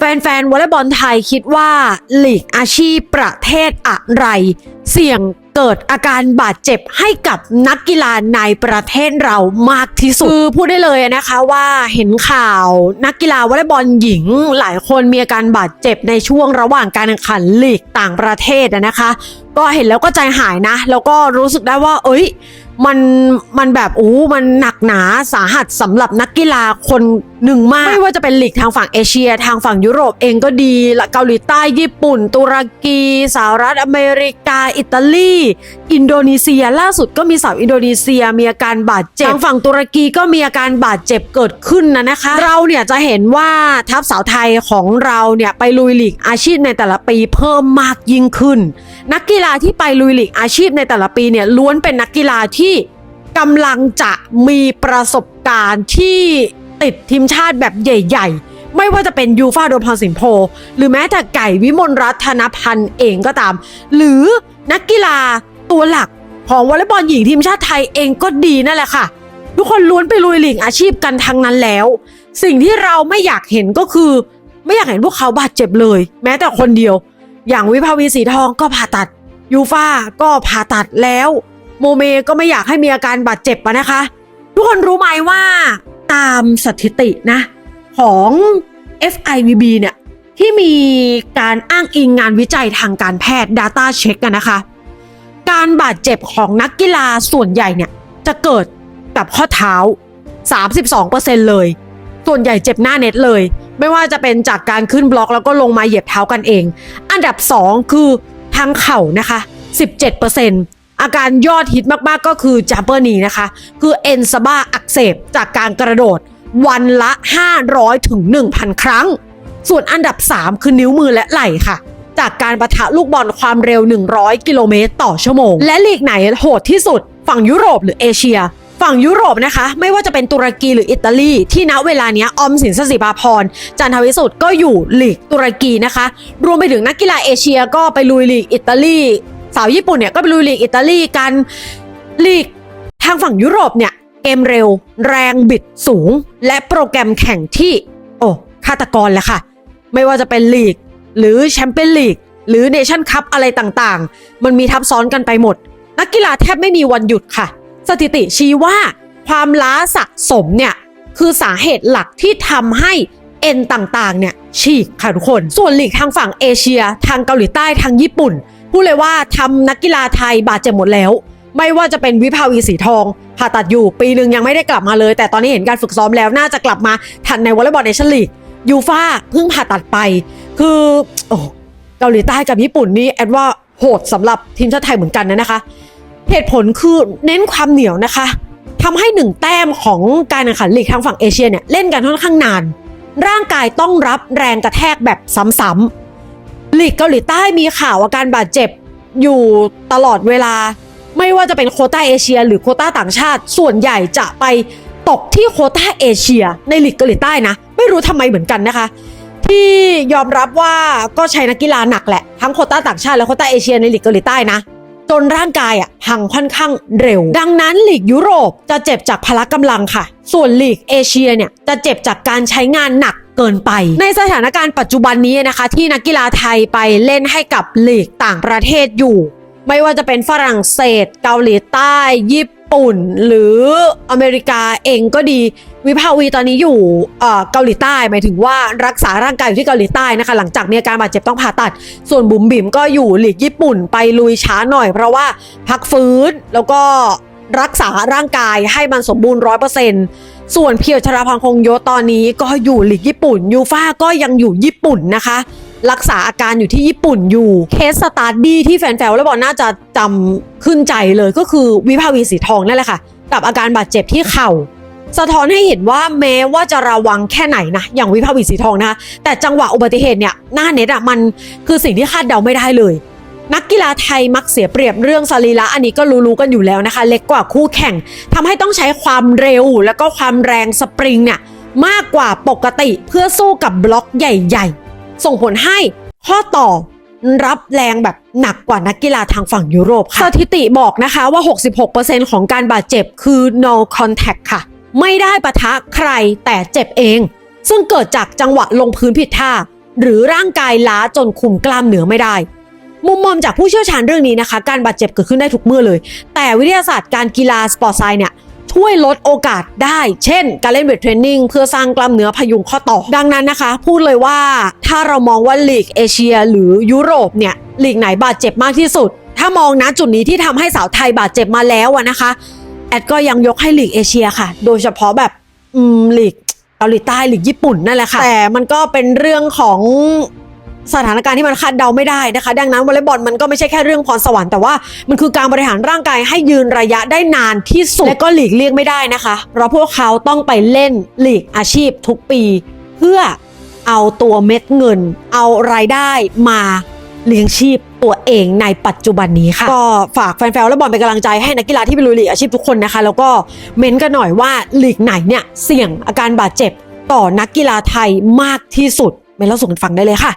แฟนๆวอลเลย์บอลไทยคิดว่าหลีกอาชีพประเทศอะไร เสี่ยงเกิดอาการบาดเจ็บให้กับนักกีฬาในประเทศเรามากที่สุดคือพูดได้เลยนะคะว่าเห็นข่าวนักกีฬาวอลเลย์บอลหญิง หลายคนมีอาการบาดเจ็บในช่วงระหว่างการแข่งขันลีกต่างประเทศนะคะ ก็เห็นแล้วก็ใจหายนะ แล้วก็รู้สึกได้ว่า เอ้ย มันมันแบบอู้มันหนักหนาสาหัสสำหรับนักกีฬาคนหนึ่งมาก ไม่ว่าจะเป็นลีกทางฝั่งเอเชีย ทางฝั่งยุโรปเองก็ดีละเกาหลีใต้ญี่ปุ่น ตุรกีสหรัฐอเมริกา อิตาลี อินโดนีเซีย ล่าสุดก็มีสาวอินโดนีเซียมีอาการบาดเจ็บทางฝั่งตุรกีก็มีอาการบาดเจ็บเกิดขึ้นนะนะคะ เราเนี่ยจะเห็นว่าทัพสาวไทยของเราเนี่ยไปลุยลีกอาชีพในแต่ละปีเพิ่มมากยิ่งขึ้น นักกีฬาที่ไปลุยลีกอาชีพในแต่ละปีเนี่ยล้วนเป็นนักกีฬาที่กำลังจะมีประสบการณ์ที่ติดทีมชาติแบบใหญ่ ๆไม่ว่าจะเป็นยูฟาโดมพรสินโพหรือแม้แต่ไก่วิมลรัตนพันธ์เองก็ตาม หรือนักกีฬาตัวหลักของวอลเลย์บอลหญิงทีมชาติไทยเองก็ดีนั่นแหละค่ะ ทุกคนล้วนไปลุยหลีกอาชีพกันทั้งนั้นแล้ว สิ่งที่เราไม่อยากเห็นก็คือ ไม่อยากเห็นพวกเขาบาดเจ็บเลย แม้แต่คนเดียว อย่างวิภาวีสีทองก็ผ่าตัดยูฟ่าก็ผ่าตัดแล้ว โมเมก็ไม่อยากให้มีอาการบาดเจ็บอะนะคะ ทุกคนรู้ไหมว่าตามสถิตินะ ของ FIVB เนี่ย ที่มีการอ้างอิงงานวิจัยทางการแพทย์ Data Check กันนะคะ การบาดเจ็บของนักกีฬาส่วนใหญ่เนี่ย จะเกิดกับข้อเท้า 32%เลย ส่วนใหญ่เจ็บหน้าเน็ตเลย ไม่ว่าจะเป็นจากการขึ้นบล็อกแล้วก็ลงมาเหยียบเท้ากันเอง อันดับ 2 คือทางเข่านะคะ 17% อาการยอดฮิตมากๆก็คือจัมเปอร์นีนะคะ คือเอ็นซาบ้าอักเสบจากการกระโดด วันละ 500ถึง1,000 ครั้ง ส่วนอันดับ 3 คือนิ้วมือและไหล่ค่ะ จากการประทะลูกบอลความเร็ว 100 กิโลเมตรต่อชั่วโมง และลีกไหนโหดที่สุด ฝั่งยุโรปหรือเอเชียฝั่งยุโรปนะคะ ไม่ว่าจะเป็นตุรกีหรืออิตาลี ที่ณเวลาเนี้ยออมสินสศิภาพรจันทวิสุทธ์ก็อยู่ลีกตุรกีนะคะ รวมไปถึงนักกีฬาเอเชียก็ไปลุยลีกอิตาลี สาวญี่ปุ่นเนี่ยก็ไปลุยลีกอิตาลีกันลีกทางฝั่งยุโรปเนี่ยเกมเร็ว แรงบิดสูง และโปรแกรมแข่งที่ โอ้ฆาตกรแหละค่ะ ไม่ว่าจะเป็นลีก หรือแชมเปี้ยนลีก หรือเนชั่นคัพอะไรต่างๆ มันมีทับซ้อนกันไปหมด นักกีฬาแทบไม่มีวันหยุดค่ะ สถิติชี้ว่าความล้าสะสมเนี่ย คือสาเหตุหลักที่ทำให้เอ็นต่างๆ เนี่ยฉีกค่ะทุกคน ส่วนลีกทางฝั่งเอเชีย ทางเกาหลีใต้ทางญี่ปุ่น พูดเลยว่าทำนักกีฬาไทยบาดเจ็บหมดแล้ว ไม่ว่าจะเป็นวิภาวีสีทองผ่าตัดอยู่ปีหนึ่งยังไม่ได้กลับมาเลย แต่ตอนนี้เห็นการฝึกซ้อมแล้วน่าจะกลับมาทันในวอลเลย์บอลเนชั่นลีกยูฟาเพิ่งผ่าตัดไป คือโอ้เกาหลีใต้กับญี่ปุ่นนี่แอดว่าโหดสำหรับทีมชาติไทยเหมือนกันนะนะคะ เหตุผลคือเน้นความเหนียวนะคะทำให้หนึ่งแต้มของการแข่งขันลีกทางฝั่งเอเชียเนี่ยเล่นกันค่อนข้างนาน ร่างกายต้องรับแรงกระแทกแบบซ้ำๆ ลีกเกาหลีใต้มีข่าวอาการบาดเจ็บอยู่ตลอดเวลา ไม่ว่าจะเป็นโคต้าเอเชีย หรือโคต้าต่างชาติ ส่วนใหญ่จะไปตกที่โคต้าเอเชีย ในลีกเกาหลีใต้นะ ไม่รู้ทำไมเหมือนกันนะคะ ที่ยอมรับว่าก็ใช้นักกีฬาหนักแหละ ทั้งโคต้าต่างชาติและโคต้าเอเชียในลีกเกาหลีใต้นะ จนร่างกายอะพังค่อนข้างเร็ว ดังนั้นหลีกยุโรปจะเจ็บจากพละกำลังค่ะ ส่วนหลีกเอเชียเนี่ยจะเจ็บจากการใช้งานหนักเกินไป ในสถานการณ์ปัจจุบันนี้นะคะ ที่นักกีฬาไทยไปเล่นให้กับหลีกต่างประเทศอยู่ ไม่ว่าจะเป็นฝรั่งเศส เกาหลีใต้ ญี่ปุ่น หรืออเมริกาเองก็ดี วิภาวีตอนนี้อยู่เกาหลีใต้หมายถึงว่ารักษาร่างกายอยู่ที่เกาหลีใต้นะคะ หลังจากมีอาการบาดเจ็บต้องผ่าตัด ส่วนบุ๋มบิ๋มก็อยู่หลีกญี่ปุ่นไปลุยช้าหน่อย เพราะว่าพักฟื้นแล้วก็รักษาร่างกายให้มันสมบูรณ์ร้อยเปอร์เซ็นต์ส่วนเพียวชราพังคงโยศตอนนี้ก็อยู่หลีกญี่ปุ่นยูฟ่าก็ยังอยู่ญี่ปุ่นนะคะ รักษาอาการอยู่ที่ญี่ปุ่นอยู่เคสสตาร์ดี้ที่แฟนๆวอลเลย์บอลน่าจะจำขึ้นใจเลยก็คือวิภาวีสีทองนั่นแหละค่ะ กับอาการบาดเจ็บที่เข่า สะท้อนให้เห็นว่าแม้ว่าจะระวังแค่ไหนนะ อย่างวิภาวีสีทองนะคะแต่จังหวะอุบัติเหตุเนี่ยหน้าเน็ตอะมันคือสิ่งที่คาดเดาไม่ได้เลย นักกีฬาไทยมักเสียเปรียบเรื่องสรีระอันนี้ก็รู้ๆกันอยู่แล้วนะคะ เล็กกว่าคู่แข่งทำให้ต้องใช้ความเร็วแล้วก็ความแรงสปริงเนี่ยมากกว่าปกติเพื่อสู้กับบล็อกใหญ่ๆ ส่งผลให้ข้อต่อรับแรงแบบหนักกว่านักกีฬาทางฝั่งยุโรปค่ะสถิติบอกนะคะว่า 66%ของการบาดเจ็บคือ no contact ค่ะ ไม่ได้ปะทะใครแต่เจ็บเอง ซึ่งเกิดจากจังหวะลงพื้นผิดท่า หรือร่างกายล้าจนคุมกล้ามเนื้อไม่ได้ มุมมองจากผู้เชี่ยวชาญเรื่องนี้นะคะ การบาดเจ็บเกิดขึ้นได้ทุกเมื่อเลย แต่วิทยาศาสตร์การกีฬาสปอร์ตไซน์เนี่ยช่วยลดโอกาสได้ เช่น การเล่นเวทเทรนนิ่งเพื่อสร้างกล้ามเนื้อพยุงข้อต่อ ดังนั้นนะคะ พูดเลยว่าถ้าเรามองว่าลีกเอเชีย หรือยุโรปเนี่ยลีกไหนบาดเจ็บมากที่สุด ถ้ามองนะจุดนี้ที่ทำให้สาวไทยบาดเจ็บมาแล้วนะคะ แอดก็ยังยกให้ลีกเอเชียค่ะ โดยเฉพาะแบบอืมลีกเกาหลีใต้หลีกญี่ปุ่นนั่นแหละค่ะ แต่มันก็เป็นเรื่องของสถานการณ์ที่มันคาดเดาไม่ได้นะคะ ดังนั้นวอลเลย์บอลมันก็ไม่ใช่แค่เรื่องพรสวรรค์แต่ว่ามันคือการบริหารร่างกายให้ยืนระยะได้นานที่สุด และก็หลีกเลี่ยงไม่ได้นะคะ เพราะพวกเขาต้องไปเล่นหลีกอาชีพทุกปี เพื่อเอาตัวเม็ดเงิน เอารายได้มา เลี้ยงชีพตัวเองในปัจจุบันนี้ค่ะ ก็ฝากแฟนๆและบอลเป็นกำลังใจให้นักกีฬาที่ไปลุยลีกอาชีพทุกคนนะคะ แล้วก็เม้นกันหน่อยว่าลีกไหนเนี่ยเสี่ยงอาการบาดเจ็บต่อนักกีฬาไทยมากที่สุดเม้นเล่าส่งฟังได้เลยค่ะ